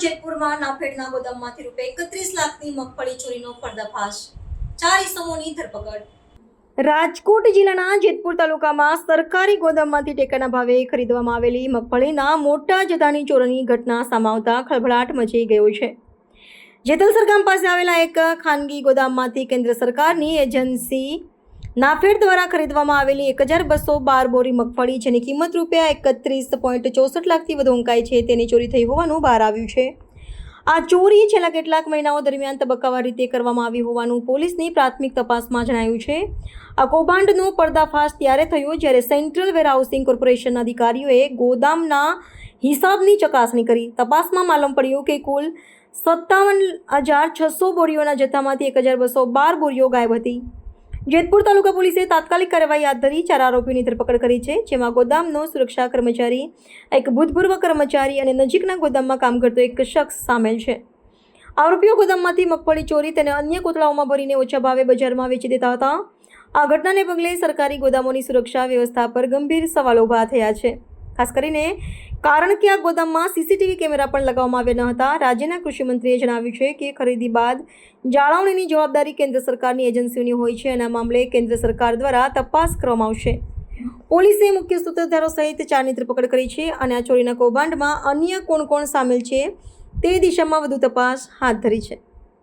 જેતપુરમાં નાફેડના ગોદામમાંથી રૂપિયા એકત્રીસ લાખની મગફળી ચોરીનો પર્દાફાશ. ચાર ઇસમોની ધરપકડ. રાજકોટ જિલ્લાના જેતપુર તાલુકામાં સરકારી ગોદામમાંથી ટેકાના ભાવે ખરીદવામાં આવેલી મગફળીના મોટા જથ્થાની ચોરીની ઘટના સામાવતા ખળભળાટ મચી ગયો છે. જેતલસર ગામ પાસે આવેલા એક ખાનગી ગોદામમાંથી કેન્દ્ર સરકારની એજન્સી નાફેડ દ્વારા ખરીદવામાં આવેલી એક હજાર બસો બાર બોરી મગફળી, જેની કિંમત રૂપિયા એકત્રીસ પોઈન્ટ ચોસઠ લાખથી વધુ ઊંકાઈ છે, તેની ચોરી થઈ હોવાનું બહાર આવ્યું છે. આ ચોરી છેલ્લા કેટલાક મહિનાઓ દરમિયાન તબક્કાવાર રીતે કરવામાં આવી હોવાનું પોલીસની પ્રાથમિક તપાસમાં જણાયું છે. આ કૌભાંડનો પર્દાફાશ ત્યારે થયો જ્યારે સેન્ટ્રલ વેરહાઉસિંગ કોર્પોરેશનના અધિકારીઓએ ગોદામના હિસાબની ચકાસણી કરી. તપાસમાં માલુમ પડ્યું કે કુલ સત્તાવન હજાર છસો બોરીઓના જથ્થામાંથી એક હજાર બસો બાર બોરીઓ ગાયબ હતી. જેતપુર તાલુકા પોલીસે તાત્કાલિક કાર્યવાહી હાથ ધરી ચાર આરોપીની ધરપકડ કરી છે, જેમાં ગોદામનો સુરક્ષા કર્મચારી, એક ભૂતપૂર્વ કર્મચારી અને નજીકના ગોદામમાં કામ કરતો એક શખ્સ સામેલ છે. આરોપીઓ ગોદામમાંથી મગફળી ચોરી તેને અન્ય કોથળાઓમાં ભરીને ઓછા ભાવે બજારમાં વેચી દેતા હતા. આ ઘટનાને પગલે સરકારી ગોદામોની સુરક્ષા વ્યવસ્થા પર ગંભીર સવાલો ઊભા થયા છે. ખાસ કરીને કારણ કે આ ગોદામમાં સીસીટીવી કેમેરા પણ લગાવવામાં આવ્યા ન હતા. રાજ્યના કૃષિમંત્રીએ જણાવ્યું છે કે ખરીદી બાદ જાળવણીની જવાબદારી કેન્દ્ર સરકારની એજન્સીઓની હોય છે અને આ મામલે કેન્દ્ર સરકાર દ્વારા તપાસ કરવામાં આવશે. પોલીસે મુખ્ય સૂત્રધારો સહિત ચારની ધરપકડ કરી છે અને આ ચોરીના કૌભાંડમાં અન્ય કોણ કોણ સામેલ છે તે દિશામાં વધુ તપાસ હાથ ધરી છે.